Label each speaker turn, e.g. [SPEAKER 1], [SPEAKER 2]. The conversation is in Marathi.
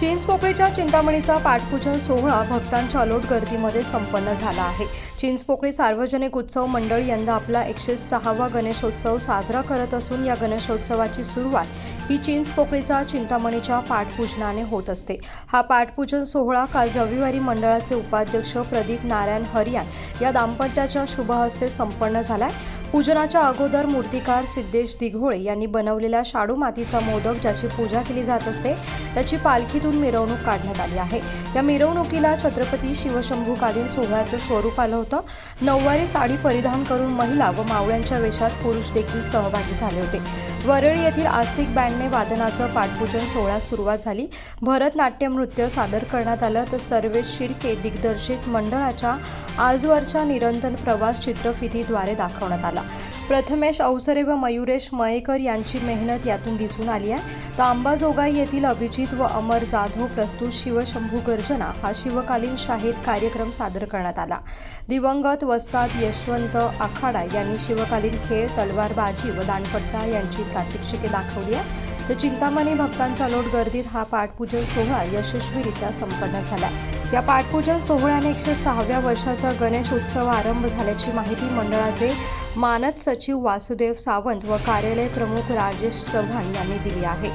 [SPEAKER 1] चिंचपोकळीच्या चिंतामणीचा पाठपूजन सोहळा भक्तांच्या अलोट गर्दीमध्ये संपन्न झाला आहे. चिंचपोकळी सार्वजनिक उत्सव मंडळ यंदा आपला एकशे सहावा गणेशोत्सव साजरा करत असून या गणेशोत्सवाची सुरुवात ही चिंचपोकळीचा चिंतामणीच्या पाठपूजनाने होत असते. हा पाठपूजन सोहळा काल रविवारी मंडळाचे उपाध्यक्ष प्रदीप नारायण हरियान या दाम्पत्याच्या शुभहस्ते संपन्न झाला आहे पूजनाच्या अगोदर मूर्तिकार सिद्धेश दिघोळे यांनी बनवलेल्या शाडू मातीचा मोदक ज्याची पूजा केली जात असते त्याची पालखीतून मिरवणूक काढण्यात आली आहे. या मिरवणुकीला छत्रपती शिवशंभूकालीन सोहळ्याचं स्वरूप आलं होतं. नऊवारी साडी परिधान करून महिला व मावळ्यांच्या वेशात पुरुष देखील सहभागी झाले होते. वरळी येथील आस्तिक बँडने वादनाचं पाठपूजन सोहळ्यात सुरुवात झाली. भरतनाट्यम नृत्य सादर करण्यात आलं तर सर्वेश शिर्के दिग्दर्शित मंडळाच्या आजवरच्या निरंतर प्रवास चित्रफितीद्वारे दाखवण्यात आला. प्रथमेश अवसरे व मयुरेश मयेकर यांची मेहनत यातून दिसून आली आहे. तर अंबाजोगाई येथील अभिजित व अमर जाधव प्रस्तुत शिवशंभू गर्जना हा शिवकालीन शाहीर कार्यक्रम सादर करण्यात आला. दिवंगत वस्ताद यशवंत आखाडा यांनी शिवकालीन खेळ तलवारबाजी व दांडपट्टा यांची प्रात्यक्षिके दाखवली आहे. तर चिंतामणी भक्तांच्या लोट गर्दीत हा पाठपूजन सोहळा यशस्वीरित्या संपन्न झाला. या पाठपूजन सोहळ्याने एकशे सहाव्या वर्षाचा गणेश उत्सव आरंभ झाल्याची माहिती मंडळाचे मानद सचिव वासुदेव सावंत व कार्यालय प्रमुख राजेश चव्हाण यांनी दिली आहे.